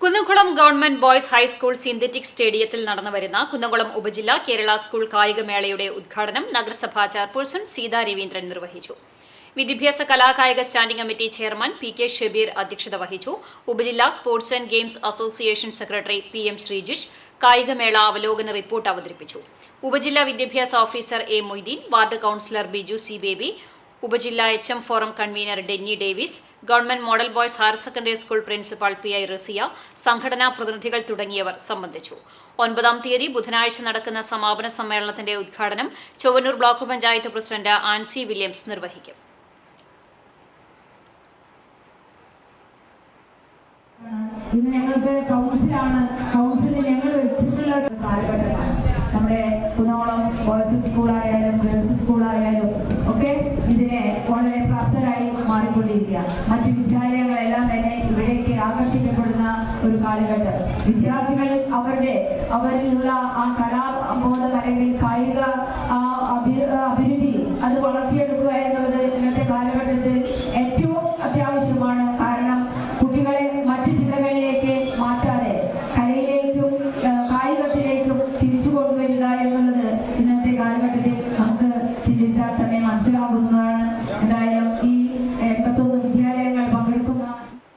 Kunnamkulam government boys high school synthetic സ്റ്റേഡിയത്തിൽ നടന്നു വരുന്ന കുന്നംകുളം ഉപജില്ല കേരള സ്കൂൾ കായികമേളയുടെ ഉദ്ഘാടനം നഗരസഭാ ചെയർപേഴ്സൺ സീതാ രവീന്ദ്രൻ നിർവഹിച്ചു. വിദ്യാഭ്യാസ കലാകായിക standing committee chairman P K Shabeer അധ്യക്ഷത വഹിച്ചു. ഉപജില്ലാ sports and games association secretary P M Sreejish കായികമേള അവലോകന റിപ്പോർട്ട് അവതരിപ്പിച്ചു. ഉപജില്ലാ വിദ്യാഭ്യാസ officer A Moideen ward councillor Biju C Baby ഉപജില്ലാ H M forum convener Denny Davis government model boys higher secondary school principal P I Rasiya സംഘടനാ പ്രതിനിധികൾ തുടങ്ങിയവർ സംബന്ധിച്ചു. ഒൻപതാം തീയതി ബുധനാഴ്ച നടക്കുന്ന സമാപന സമ്മേളനത്തിന്റെ ഉദ്ഘാടനം Chowwannur block panchayat president Ancy Williams നിർവഹിക്കും. ഇത് ഞങ്ങൾക്ക് കൗൺസിലാണ് കൗൺസിലിൽ പുനോളം ബോയ്സ് സ്കൂളായാലും ഗേൾസ് സ്കൂളായാലും ഒക്കെ ഇതിനെ വളരെ പ്രാപ്തരായി മാറിക്കൊണ്ടിരിക്കുക. മറ്റ് വിദ്യാലയങ്ങളെല്ലാം തന്നെ ഇവിടേക്ക് ആകർഷിക്കപ്പെടുന്ന ഒരു കാലഘട്ടം. വിദ്യാർത്ഥികൾ അവരുടെ അവരിലുള്ള ആ കലാബോധം അല്ലെങ്കിൽ കായിക ആ അഭിരുചി അത് വളർത്തിയെടുക്കുക എന്നുള്ളത് ഇന്നത്തെ കാലഘട്ടത്തിൽ ഇന്നത്തെ കാലഘട്ടത്തിൽ നമുക്ക് ചിന്തിച്ചാൽ തന്നെ മനസ്സിലാകുന്നു